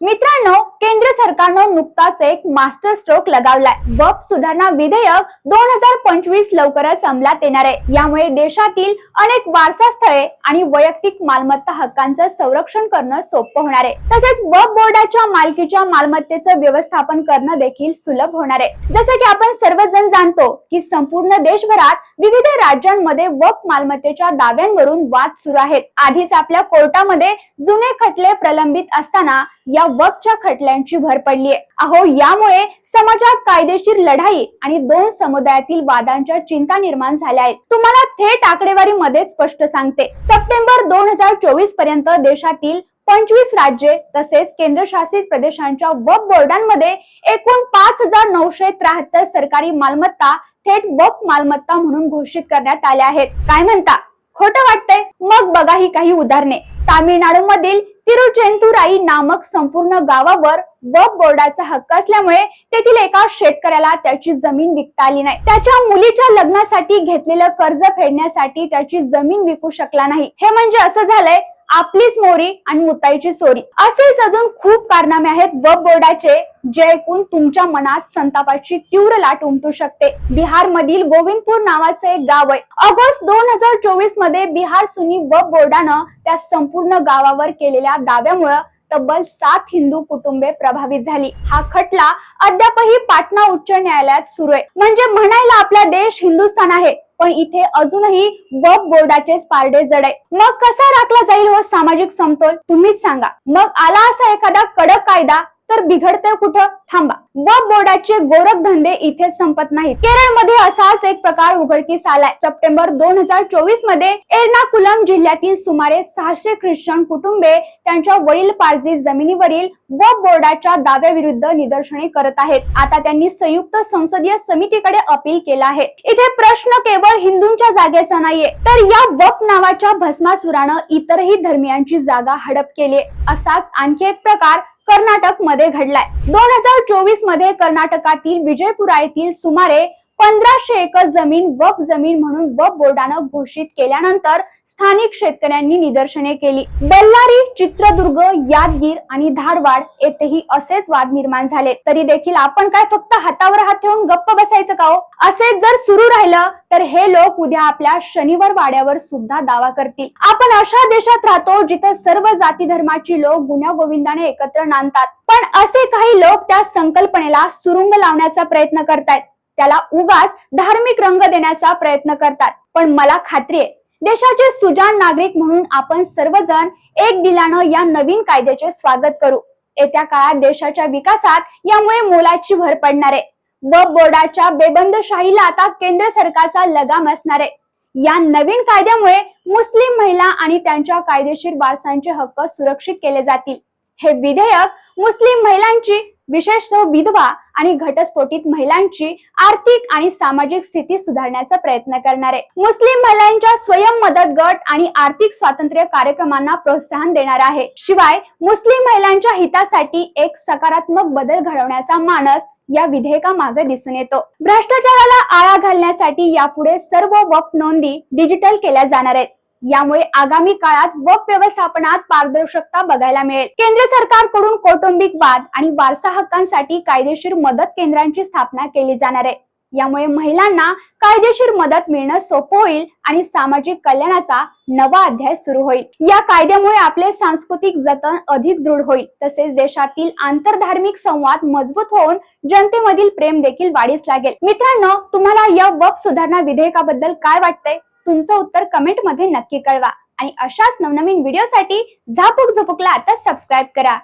मित्रांनो केंद्र सरकारनं नुकताच एक मास्टर स्ट्रोक लगावलाय. वप सुधारणा विधेयक दोन हजार पंचवीस लवकरच अंमलात येणार आहे. यामुळे देशातील अनेक वारसा स्थळे आणि वैयक्तिक मालमत्ता हक्कांचं संरक्षण करणं सोपं होणार आहे. तसेच वप बोर्डाच्या मालकीच्या मालमत्तेचं व्यवस्थापन करणं देखील सुलभ होणार आहे. जसं की आपण सर्वजण जाणतो की संपूर्ण देशभरात विविध राज्यांमध्ये वप मालमत्तेच्या दाव्यांवरून वाद सुरू आहेत. आधीच आपल्या कोर्टामध्ये जुने खटले प्रलंबित असताना या वकच्या खटल्यांची भर पडली अहो यामुळे समाजात कायदेशीर लढाई आणि दोन समुदायातील वादांच्या चिंता निर्माण झाल्या आहेत. तुम्हाला थेट आकडेवारी मध्ये स्पष्ट सांगते. सप्टेंबर दोन हजार चोवीसपर्यंत देशातील पंचवीस राज्ये तसेच केंद्रशासित प्रदेशांच्या वक बोर्डांमध्ये एकूण पाच हजार नऊशे त्र्याहत्तर सरकारी मालमत्ता थेट वक मालमत्ता म्हणून घोषित करण्यात आल्या आहेत. काय म्हणता? खोटं वाटतंय? मग बघा ही काही उदाहरणे. तामिळनाडू मधील तिरुचेंतुराई नामक संपूर्ण गावावर वक बोर्डाचा हक्क असल्यामुळे तेथील एका शेतकऱ्याला त्याची जमीन विकता आली नाही. त्याच्या मुलीच्या लग्नासाठी घेतलेलं कर्ज फेडण्यासाठी त्याची जमीन विकू शकला नाही. हे म्हणजे असं झालंय आपलीच मोरी आणि मुताईची सोरी. असेच अजून खूप कारनामे आहेत वक बोर्डाचे. जे ऐकून तुमच्या मनात संतापाची तीव्र लाट उमटू शकते. बिहार मधील गोविंदपूर नावाचे एक गाव आहे. ऑगस्ट दोन हजार चोवीसमध्ये बिहार सुनी वक बोर्डानं त्या संपूर्ण गावावर केलेल्या दाव्यामुळं तब्बल सात हिंदू कुटुंबे प्रभावित झाली. हा खटला अद्यापही पाटणा उच्च न्यायालयात सुरू आहे. म्हणजे म्हणायला आपला देश हिंदुस्थान आहे पण इथे अजूनही वक बोर्डाचे पारडे जड आहे. मग कसा राखला जाईल व सामाजिक समतोल? तुम्हीच सांगा. मग आला असा एखादा कडक कायदा तर बिघडतंय कुठं? थांबा. वक बोर्डाचे गोरख धंदे इथे संपत नाहीत. केरळमध्ये असाच एक प्रकार उघडकीस आलाय. सप्टेंबर दोन हजार चोवीसमध्ये एर्नाकुलम जिल्ह्यातील सुमारे सहाशे ख्रिश्चन कुटुंबे त्यांच्या वडील पारजी जमिनीवरील वक बोर्डाच्या दाव्याविरुद्ध निदर्शने करत आहेत. आता त्यांनी संयुक्त संसदीय समितीकडे अपील केला आहे. इथे प्रश्न केवळ हिंदूंच्या जागेचा नाहीये. तर या वप नावाच्या भस्मासुरानं इतरही धर्मियांची जागा हडप केली असाच आणखी एक प्रकार कर्नाटकमध्ये घडलाय. दोन हजार चोवीसमध्ये कर्नाटकातील विजयपुरा येथील सुमारे पंधराशे एकर जमीन वक जमीन म्हणून वक बोर्डानं घोषित केल्यानंतर स्थानिक शेतकऱ्यांनी निदर्शने केली. बेल्लारी चित्रदुर्ग यादगीर आणि धारवाड येथेही असेच वाद निर्माण झाले. तरी देखील आपण काय फक्त हातावर हात ठेवून गप्प बसायचं का हो? असेच जर सुरू राहिलं तर हे लोक उद्या आपल्या शनिवार वाड्यावर सुद्धा दावा करतील. आपण अशा देशात राहतो जिथे सर्व जाती धर्माची लोक गुन्हा गोविंदाने एकत्र नांदतात. पण असे काही लोक त्या संकल्पनेला सुरुंग लावण्याचा प्रयत्न करतायत. त्याला उगाच धार्मिक रंग देण्याचा प्रयत्न करतात. पण मला खात्री आहे देशाचे सुजाण नागरिक म्हणून आपण सर्वजण एक दिलानं या नवीन कायद्याचे स्वागत करू. येत्या काळात देशाच्या विकासात यामुळे मोलाची भर पडणार आहे. व बोर्डाच्या बेबंदशाहीला आता केंद्र सरकारचा लगाम असणार आहे. या नवीन कायद्यामुळे मुस्लिम महिला आणि त्यांच्या कायदेशीर वारसांचे हक्क सुरक्षित केले जातील. हे विधेयक मुस्लिम महिलांची विशेषतः विधवा आणि घटस्फोटित महिलांची आर्थिक आणि सामाजिक स्थिती सुधारण्याचा प्रयत्न करणार. आहे मुस्लिम महिलांच्या स्वयं मदत गट आणि आर्थिक स्वातंत्र्य कार्यक्रमांना प्रोत्साहन देणार आहे. शिवाय मुस्लिम महिलांच्या हितासाठी एक सकारात्मक बदल घडवण्याचा मानस या विधेयकामागे दिसून येतो. भ्रष्टाचाराला आळा घालण्यासाठी यापुढे सर्व वप नोंदी डिजिटल केल्या जाणार आहेत. यामुळे आगामी काळात वक्फ व्यवस्थापनात पारदर्शकता बघायला मिळेल. केंद्र सरकारकडून कौटुंबिक वाद आणि वारसा हक्कांसाठी कायदेशीर मदत केंद्रांची स्थापना केली जाणार आहे. यामुळे महिलांना कायदेशीर मदत मिळणं सोपं होईल आणि सामाजिक कल्याणाचा नवा अध्याय सुरू होईल. या कायद्यामुळे आपले सांस्कृतिक जतन अधिक दृढ होईल. तसेच देशातील आंतरधार्मिक संवाद मजबूत होऊन जनतेमधील प्रेम देखील वाढीस लागेल. मित्रांनो तुम्हाला या वप सुधारणा विधेयकाबद्दल काय वाटतंय? तुमचं उत्तर कमेंटमध्ये नक्की कळवा. आणि अशाच नवनवीन व्हिडिओसाठी झापूक झुपुकला आता सबस्क्राईब करा.